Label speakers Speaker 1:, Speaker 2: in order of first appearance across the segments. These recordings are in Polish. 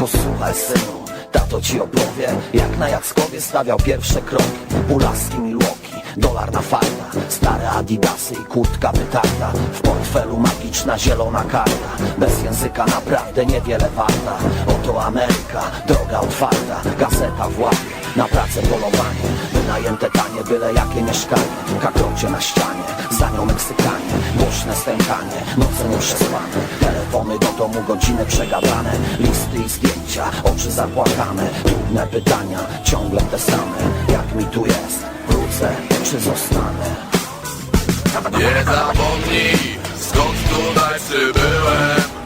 Speaker 1: Posłuchaj synu, tato ci opowie Jak na Jackowie stawiał pierwsze kroki. Pulaski Milwaukee, dolar na farta Stare adidasy i kurtka wytarta W portfelu magiczna zielona karta Bez języka naprawdę niewiele warta. Oto Ameryka, droga otwarta Gazeta w łapie, na pracę polowanie Wynajęte tanie, byle jakie mieszkanie. Kakrocie na ścianie, za nią Meksykanie. Głośne stękanie, noce nieprzespane Telefony do domu, godziny przegadane Listy i zdjęcia, oczy zapłakane. Trudne pytania, ciągle te same. Jak mi tu jest, wrócę czy zostanę?
Speaker 2: Nie zapomnij, skąd tutaj przybyłem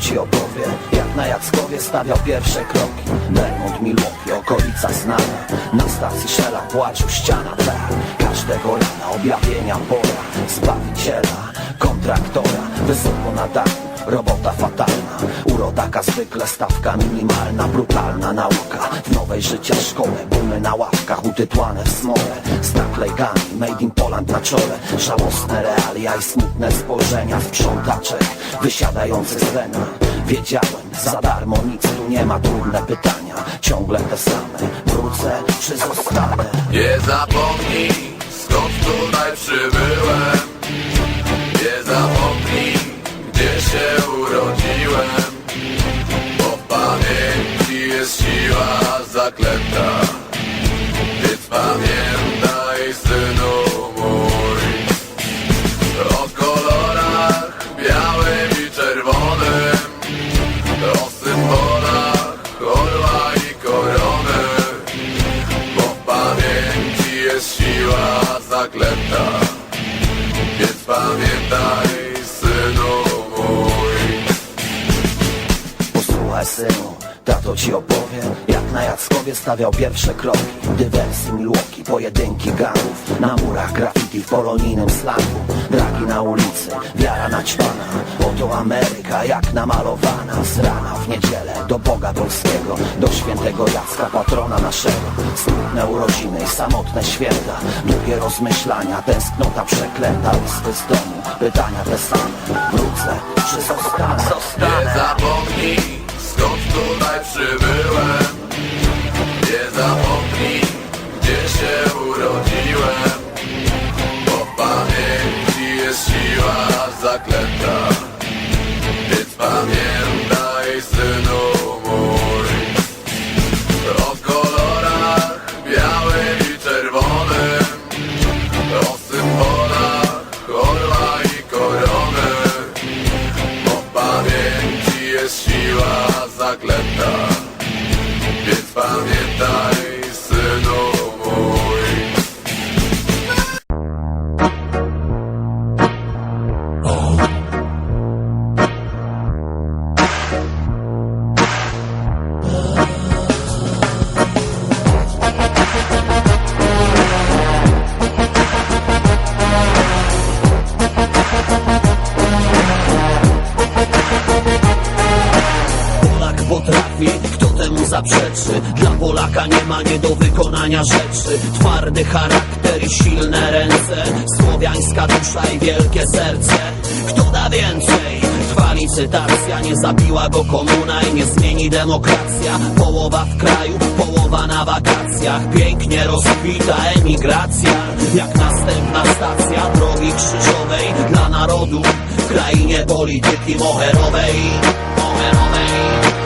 Speaker 1: ci opowie Jak na Jackowie stawiał pierwsze kroki. Vermont, Milwaukee, okolica znana. Na stacji Shella płacił ściana tak Każdego rana objawienia pora. Zbawiciela, kontraktora Wysoko na robota fatalna. Urodaka zwykle stawka minimalna Brutalna nauka. W nowej życia szkole Bumy na ławkach utytłane w smole. Z naklejkami made in Poland na czole. Żałosne realia i smutne spojrzenia Sprzątaczek wysiadający z rena Wiedziałem, za darmo nic tu nie ma Trudne pytania, ciągle te same Wrócę czy zostanę?
Speaker 2: Nie zapomnij, skąd tutaj przybyłem zaklęta Więc pamiętaj, synu mój.
Speaker 1: Posłuchaj synu, tato ci opowie Jak na Jackowie stawiał pierwsze kroki. Dywersji Milwaukee, pojedynki gangów Na murach graffiti w polonijnym slangu Dragi na ulicy, wiara Oto Ameryka jak namalowana. Z rana w niedzielę do Boga Polskiego Do świętego Jacka, patrona naszego. Smutne urodziny i samotne święta. Długie rozmyślania, tęsknota przeklęta Listy z domu, pytania te same. Wrócę, czy zostanę?
Speaker 2: Więc
Speaker 3: zaprzeczy Dla Polaka nie ma nie do wykonania rzeczy. Twardy charakter i silne ręce. Słowiańska dusza i wielkie serce. Kto da więcej? Trwa licytacja, nie zabiła go komuna i nie zmieni demokracja. Połowa w kraju, połowa na wakacjach. Pięknie rozkwita emigracja. Jak następna stacja drogi krzyżowej Dla narodu w krainie polityki moherowej. Moherowej